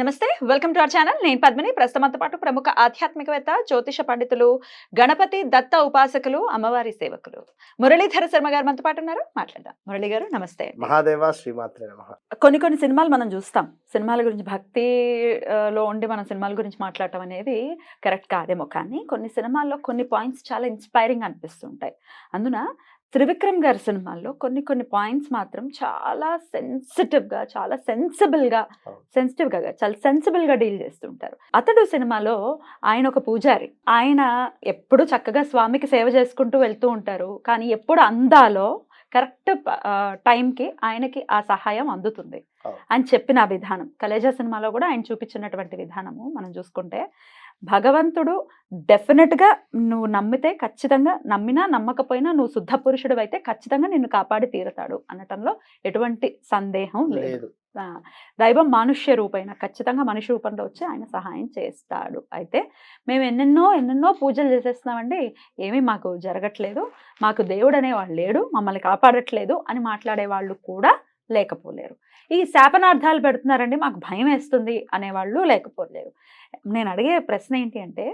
నమస్తే welcome to our channel. నేను పద్మిని. ప్రస్తుతంతో పాటు ప్రముఖ ఆధ్యాత్మికవేత్త జ్యోతిష పండితులు గణపతి దత్త ఉపాసకులు అమ్మవారి సేవకులు. మురళీధర శర్మ గారు మనతో పాటు ఉన్నారు. మాట్లాడదాం. మురళి గారు నమస్తే. మహాదేవ శ్రీమాత్రే కొన్ని కొన్ని సినిమాలు మనం చూస్తాం. సినిమాల గురించి భక్తి ఆ, లో ఉండి మనం సినిమాల గురించి మాట్లాడటం అనేది కరెక్ట్ కాదేమో కానీ కొన్ని సినిమాల్లో కొన్ని పాయింట్స్ చాలా ఇన్స్పైరింగ్ అనిపిస్తుంటాయి. అందున త్రివిక్రమ్ గారి సినిమాల్లో కొన్ని కొన్ని పాయింట్స్ మాత్రం చాలా సెన్సిటివ్గా చాలా సెన్సిబుల్గా. సెన్సిటివ్గా చాలా సెన్సిబుల్గా డీల్ చేస్తుంటారు అతడు సినిమాలో ఆయన ఒక పూజారి. ఆయన ఎప్పుడు చక్కగా స్వామికి సేవ చేసుకుంటూ వెళ్తూ ఉంటారు. కానీ ఎప్పుడు అందాలో కరెక్ట్ టైంకి ఆయనకి ఆ సహాయం అందుతుంది. అని చెప్పిన ఆ విధానం కలేజా సినిమాలో కూడా ఆయన చూపించినటువంటి విధానము మనం చూసుకుంటే భగవంతుడు డెఫినెట్గా నువ్వు నమ్మితే ఖచ్చితంగా నమ్మినా నమ్మకపోయినా నువ్వు శుద్ధ పురుషుడు అయితే ఖచ్చితంగా నిన్ను కాపాడి తీరుతాడు అనటంలో ఎటువంటి సందేహం లేదు. దైవం మనుష్య రూపైన ఖచ్చితంగా మనిషి రూపంలో వచ్చి ఆయన సహాయం చేస్తాడు. అయితే మేము ఎన్నెన్నో ఎన్నెన్నో పూజలు చేసేస్తున్నామండి. ఏమీ మాకు జరగట్లేదు. మాకు దేవుడు అనేవాడు లేడు మమ్మల్ని కాపాడట్లేదు అని మాట్లాడే వాళ్ళు కూడా లేకపోలేరు. ఈ శాపనార్థాలు పెడుతున్నారండి మాకు భయం వేస్తుంది అనేవాళ్ళు లేకపోలేరు. నేను అడిగే ప్రశ్న ఏంటి అంటే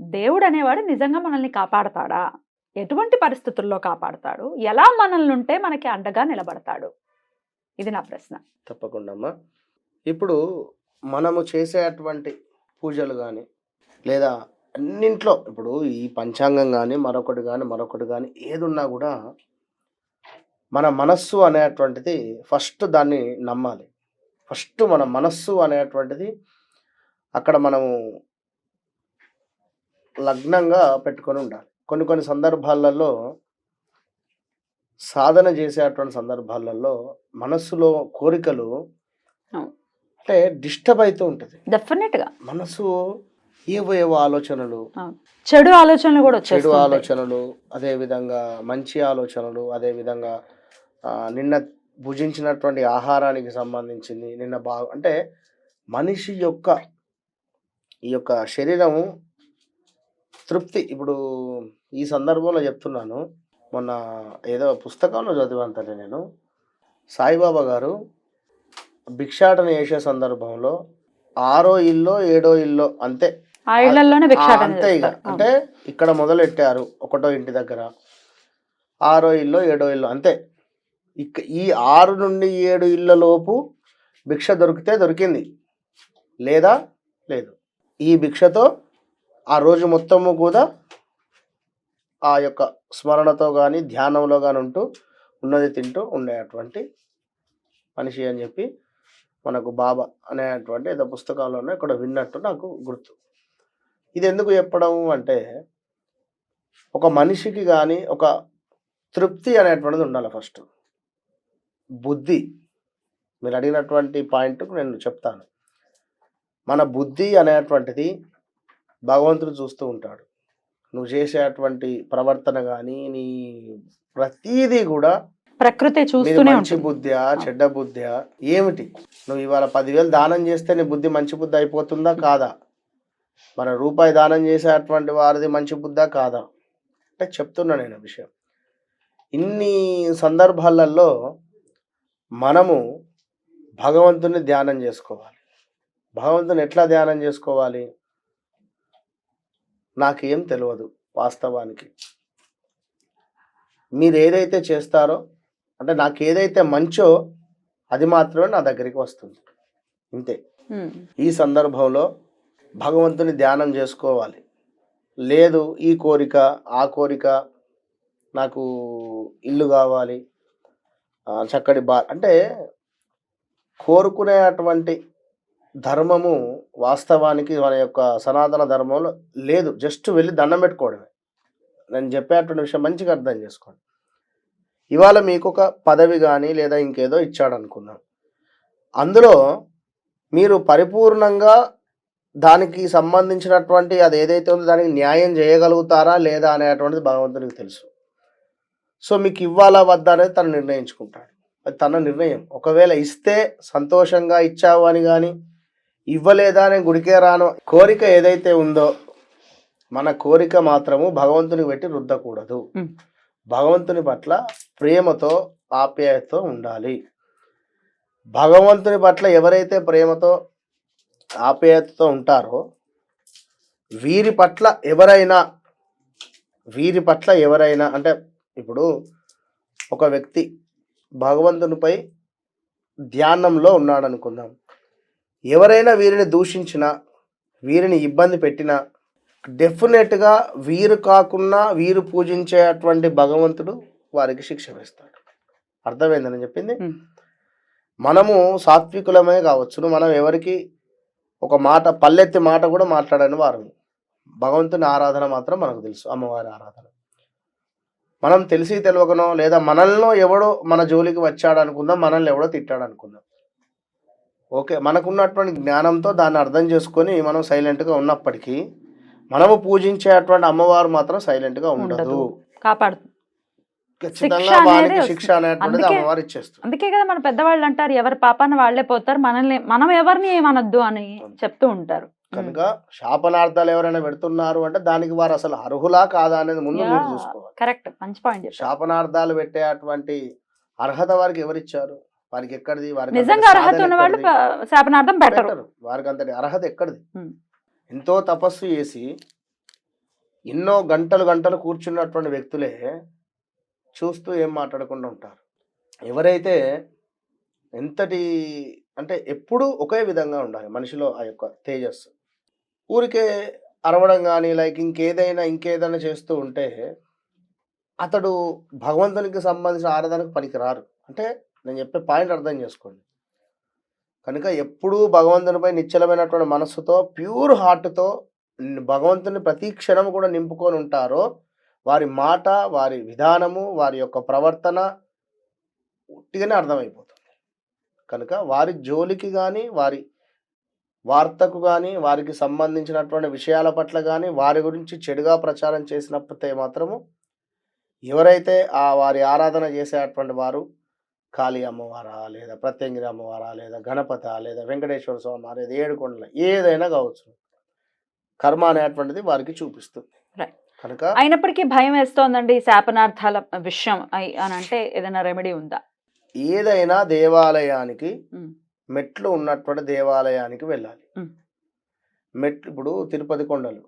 దేవుడు అనేవాడు నిజంగా మనల్ని కాపాడతాడా? ఎటువంటి పరిస్థితుల్లో కాపాడతాడు? ఎలా మనల్ని ఉంటే మనకి అండగా నిలబడతాడు? ఇది నా ప్రశ్న. తప్పకుండా అమ్మా ఇప్పుడు మనము చేసేటువంటి పూజలు కానీ లేదా అన్నింట్లో ఇప్పుడు ఈ పంచాంగం కానీ మరొకటి కానీ మరొకటి కానీ ఏదున్నా కూడా మన మనస్సు అనేటువంటిది ఫస్ట్ దాన్ని నమ్మాలి. ఫస్ట్ మన మనస్సు అనేటువంటిది అక్కడ మనము లగ్నంగా పెట్టుకొని ఉండాలి. కొన్ని కొన్ని సందర్భాలలో సాధన చేసేటువంటి సందర్భాలలో మనస్సులో కోరికలు. అంటే డిస్టర్బ్ అవుతూ ఉంటుంది. డెఫినెట్గా మనసు ఏవో ఏవో ఆలోచనలు చెడు ఆలోచనలు కూడా చెడు. ఆలోచనలు అదే విధంగా మంచి ఆలోచనలు అదే విధంగా నిన్న భుజించినటువంటి ఆహారానికి సంబంధించింది నిన్న బాగా అంటే మనిషి యొక్క ఈ యొక్క శరీరము తృప్తి. ఇప్పుడు ఈ సందర్భంలో చెప్తున్నాను. మొన్న ఏదో పుస్తకంలో చదివాను నేను. సాయిబాబా గారు భిక్షాటన చేసే సందర్భంలో ఆరో ఇల్లో ఏడో ఇల్లో అంతే. ఆ ఇళ్ళలోనే ఆ, భిక్షాటన అంతే ఇక. చేస్తారు. అంటే ఇక్కడ మొదలెట్టారు ఒకటో ఇంటి దగ్గర. ఆరో ఇల్లు ఏడో ఇల్లు అంతే. ఇక ఈ ఆరు నుండి ఏడు ఇళ్ళ లోపు భిక్ష దొరికితే దొరికింది. లేదా లేదు. ఈ భిక్షతో ఆ రోజు మొత్తము కూడా ఆ యొక్క స్మరణతో కానీ ధ్యానంలో కానీ ఉంటూ ఉన్నది తింటూ ఉండేటువంటి మనిషి అని చెప్పి మనకు బాబా అనేటువంటి ఏదో పుస్తకాల్లోనే ఇక్కడ విన్నట్టు నాకు గుర్తు. ఇది ఎందుకు చెప్పడం అంటే ఒక మనిషికి కానీ ఒక తృప్తి అనేటువంటిది ఉండాలి ఫస్ట్. బుద్ధి. మీరు అడిగినటువంటి పాయింట్ నేను చెప్తాను. మన బుద్ధి అనేటువంటిది భగవంతుడు చూస్తూ ఉంటాడు. నువ్వు చేసేటువంటి ప్రవర్తన కానీ నీ ప్రతీదీ కూడా ప్రకృతి చూస్తూనే మంచి బుద్ధ్యా చెడ్డ బుద్ధ్యా ఏమిటి? నువ్వు ఇవాళ పదివేలు దానం చేస్తే నీ బుద్ధి మంచి బుద్ధి అయిపోతుందా? కాదా? మన రూపాయి దానం చేసేటువంటి వారిది మంచి బుద్ధా? కాదా? అంటే చెప్తున్నా నేను విషయం. ఇన్ని సందర్భాలలో మనము భగవంతుని ధ్యానం చేసుకోవాలి. భగవంతుని ఎట్లా ధ్యానం చేసుకోవాలి? నాకేం తెలియదు వాస్తవానికి. మీరు ఏదైతే చేస్తారో అంటే నాకు ఏదైతే మంచో అది మాత్రమే నా దగ్గరికి వస్తుంది. ఇంతే. ఉమ్. ఈ సందర్భంలో భగవంతుని ధ్యానం చేసుకోవాలి. లేదు ఈ కోరిక ఆ కోరిక నాకు ఇల్లు కావాలి చక్కటి బా అంటే కోరుకునేటువంటి ధర్మము వాస్తవానికి మన యొక్క సనాతన ధర్మంలో లేదు. జస్ట్ వెళ్ళి దండం పెట్టుకోవడమే. నేను చెప్పేటువంటి విషయం మంచిగా అర్థం చేసుకోండి. ఇవాళ మీకు ఒక పదవి కానీ లేదా ఇంకేదో ఇచ్చాడు అనుకుందాం అందులో మీరు పరిపూర్ణంగా దానికి సంబంధించినటువంటి అది ఏదైతే ఉందో దానికి న్యాయం చేయగలుగుతారా లేదా అనేటువంటిది భగవంతునికి తెలుసు. సో మీకు ఇవ్వాలా వద్దా అనేది తను నిర్ణయించుకుంటాడు. అది తన నిర్ణయం. ఒకవేళ ఇస్తే సంతోషంగా ఇచ్చావు అని కానీ ఇవ్వలేదా అని గుడికే రాను. కోరిక ఏదైతే ఉందో మన కోరిక మాత్రము భగవంతునికి పెట్టి రుద్దకూడదు. భగవంతుని పట్ల ప్రేమతో ఆప్యాయతతో ఉండాలి. భగవంతుని పట్ల ఎవరైతే ప్రేమతో ఆప్యాయతతో ఉంటారో వీరి పట్ల ఎవరైనా వీరి పట్ల ఎవరైనా అంటే ఇప్పుడు ఒక వ్యక్తి భగవంతునిపై ధ్యానంలో ఉన్నాడు అనుకుందాం ఎవరైనా వీరిని దూషించినా వీరిని ఇబ్బంది పెట్టినా డెఫినెట్గా వీరు కాకుండా వీరు పూజించేటువంటి భగవంతుడు వారికి శిక్ష వేస్తాడు. అర్థమైందని చెప్పింది. మనము సాత్వికులమే కావచ్చును మనం ఎవరికి ఒక మాట పల్లెత్తి మాట కూడా మాట్లాడని వారు భగవంతుని ఆరాధన మాత్రం మనకు తెలుసు అమ్మవారి ఆరాధన. మనం తెలిసి తెలియకనో లేదా మనల్ని ఎవడో మన జోలికి వచ్చాడు అనుకుందాం మనల్ని ఎవడో తిట్టాడు అనుకుందాం ఓకే మనకున్నటువంటి జ్ఞానంతో దాన్ని అర్థం చేసుకొని మనం సైలెంట్గా ఉన్నప్పటికీ మనము పూజించేటువంటి అమ్మవారు మాత్రం సైలెంట్గా ఉండదు. ఉండదు. కాపాడుతుంది ఖచ్చితంగా శిక్ష అనేది వారికి వస్తుంది. శిక్ష అనేటువంటిది అందుకే- అమ్మవారు ఇచ్చేస్తుంది. అందుకే కదా మన పెద్దవాళ్ళు అంటారు ఎవరి పాపాన వాళ్ళే పోతారు మనల్ని మనం ఎవరిని ఏమనొద్దు అని చెప్తూ ఉంటారు. కనుక శాపనార్థాలు ఎవరైనా పెడుతున్నారు అంటే దానికి వారు అసలు అర్హులా కాదా అనేది ముందు మీరు. చూసుకోవాలి. కరెక్ట్ మంచి పాయింట్ శాపనార్థాలు పెట్టేటువంటి అర్హత వారికి ఎవరిచ్చారు? వారికి ఎక్కడిది వారికి నిజంగా అర్హత ఉన్న వాళ్ళు శాపనార్థం పెట్టరు. వారికి అంతటి అర్హత ఎక్కడిది. ఎంతో తపస్సు చేసి ఎన్నో గంటలు గంటలు కూర్చున్నటువంటి వ్యక్తులే చూస్తూ ఏం మాట్లాడకుండా ఉంటారు. ఎవరైతే ఎంతటి అంటే ఎప్పుడూ ఒకే విధంగా ఉండాలి మనిషిలో ఆ యొక్క తేజస్సు. ఊరికే అరవడం కానీ లైక్ ఇంకేదైనా ఇంకేదైనా చేస్తూ ఉంటే అతడు భగవంతునికి సంబంధించిన ఆరాధనకు పనికి రారు అంటే నేను చెప్పే పాయింట్ అర్థం చేసుకోండి. కనుక ఎప్పుడూ భగవంతునిపై నిశ్చలమైనటువంటి మనస్సుతో ప్యూర్ హార్ట్తో భగవంతుని ప్రతి క్షణం కూడా నింపుకొని ఉంటారో వారి మాట వారి విధానము వారి యొక్క ప్రవర్తన ఉట్టిగానే అర్థమైపోతుంది. కనుక వారి జోలికి కానీ వారి వార్తకు కానీ వారికి సంబంధించినటువంటి విషయాల పట్ల కానీ వారి గురించి చెడుగా ప్రచారం చేసినప్పుడే మాత్రము ఎవరైతే ఆ వారి ఆరాధన చేసేటువంటి వారు కాళీ అమ్మవారా లేదా ప్రత్యంగిరి అమ్మవారా లేదా గణపత లేదా వెంకటేశ్వర స్వామి లేదా ఏడుకొండల ఏదైనా కావచ్చు కర్మ అనేటువంటిది వారికి చూపిస్తుంది. కనుక అయినప్పటికీ భయం వేస్తోందండి శాపనార్థాల విషయం అని అంటే ఏదైనా రెమెడీ ఉందా ఏదైనా దేవాలయానికి. మెట్లు ఉన్నటువంటి దేవాలయానికి వెళ్ళాలి. మెట్లు ఇప్పుడు తిరుపతి కొండలు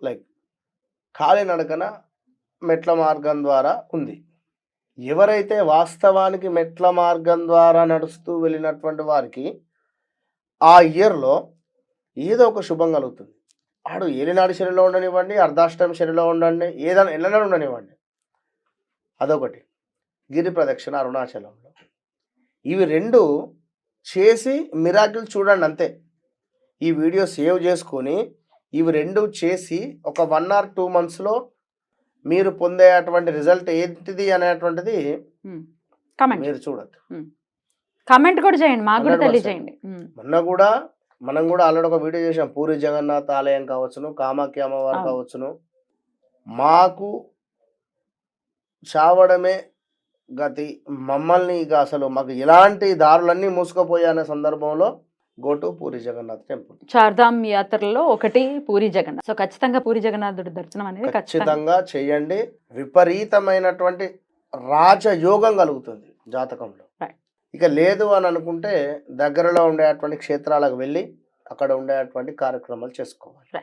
లైక్ కాలినడకన మెట్ల మార్గం ద్వారా ఉంది ఎవరైతే వాస్తవానికి మెట్ల మార్గం ద్వారా నడుస్తూ వెళ్ళినటువంటి వారికి ఆ ఇయర్లో ఏదో ఒక శుభం కలుగుతుంది. ఆడు ఏలినాడు శనిలో ఉండనివ్వండి అర్ధాష్టమి శనిలో ఉండండి ఏదైనా ఎల్లనూ ఉండనివ్వండి. అదొకటి. గిరి ప్రదక్షిణ అరుణాచలంలో. ఇవి రెండు చేసి మిరాకిల్ చూడండి అంతే. ఈ వీడియో సేవ్ చేసుకొని ఇవి రెండు చేసి ఒక వన్ ఆర్ టూ మంత్స్లో మీరు పొందేటువంటి రిజల్ట్ ఏంటిది అనేటువంటిది కమెంట్ మీరు చూడొచ్చు కమెంట్ కూడా చేయండి మాకు కూడా 100%. తెలియజేయండి. మొన్న కూడా మనం కూడా ఆల్రెడీ ఒక వీడియో చేసాం పూరి జగన్నాథ్ ఆలయం కావచ్చును కామాఖ్య అమ్మవారు. కావచ్చును మాకు చావడమే గతి మమ్మల్ని ఇక అసలు మాకు ఎలాంటి దారులన్నీ మూసుకుపోయే అనే సందర్భంలో గోటు పూరి జగన్నాథ్ టెంపుల్. చార్ధామ్ యాత్రలో ఒకటి పూరి జగన్నాథ్. సో ఖచ్చితంగా పూరి జగన్నాథుడి దర్శనం అనేది ఖచ్చితంగా. చేయండి. విపరీతమైనటువంటి రాజయోగం కలుగుతుంది జాతకంలో. ఇక లేదు అని అనుకుంటే దగ్గరలో ఉండేటువంటి క్షేత్రాలకు వెళ్ళి అక్కడ ఉండేటువంటి కార్యక్రమాలు చేసుకోవాలి.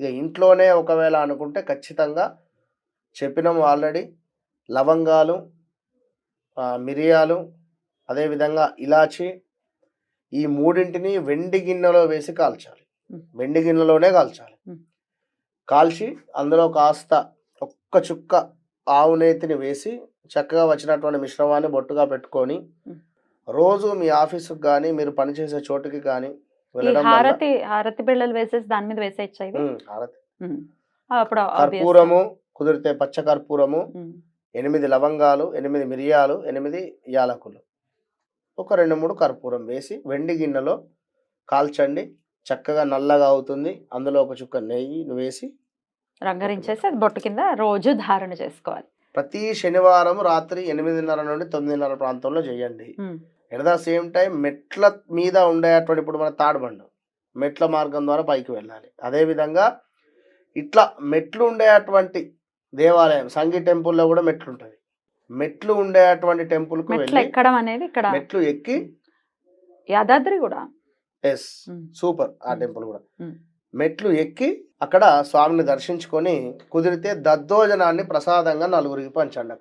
ఇక ఇంట్లోనే ఒకవేళ అనుకుంటే ఖచ్చితంగా చెప్పినాము ఆల్రెడీ లవంగాలు మిరియాలు అదేవిధంగా ఇలాచి ఈ మూడింటిని వెండి గిన్నెలో వేసి కాల్చాలి. వెండి గిన్నెలోనే కాల్చాలి. కాల్చి అందులో కాస్త ఒక్క చుక్క ఆవు నేతిని వేసి చక్కగా వచ్చినటువంటి మిశ్రమాన్ని బొట్టుగా పెట్టుకొని. రోజు మీ ఆఫీసుకు కానీ మీరు పనిచేసే చోటుకి కానీ హారతి హారతి బిళ్ళలు వేసేసి దాని మీద వేసేయచ్చా హారతి. కర్పూరము కుదిరితే పచ్చ కర్పూరము. ఎనిమిది లవంగాలు ఎనిమిది మిరియాలు ఎనిమిది యాలకులు ఒక రెండు మూడు కర్పూరం వేసి వెండి గిన్నెలో కాల్చండి. చక్కగా నల్లగా అవుతుంది. అందులో ఒక చుక్క నెయ్యి వేసి రంగరించేసి అది బొట్టు కింద రోజు ధారణ చేసుకోవాలి. ప్రతి శనివారం రాత్రి ఎనిమిదిన్నర నుండి తొమ్మిదిన్నర ప్రాంతంలో చేయండి. ఎట్ ద సేమ్ టైం మెట్ల మీద ఉండేటువంటి ఇప్పుడు మన తాడుబండు మెట్ల మార్గం ద్వారా పైకి వెళ్ళాలి. అదేవిధంగా ఇట్లా మెట్లు ఉండేటువంటి దేవాలయం సంగీ టెంపుల్లో కూడా మెట్లు ఉంటుంది మెట్లు ఉండేటువంటి మెట్లు వెళ్ళి ఎక్కడం అనేది ఇక్కడ మెట్లు ఎక్కి యాదాద్రి కూడా ఎస్ సూపర్ ఆ. టెంపుల్ కూడా. మెట్లు ఎక్కి అక్కడ స్వామిని దర్శించుకొని కుదిరితే దద్దోజనాన్ని ప్రసాదంగా నలుగురికి పంచండి అక్కడ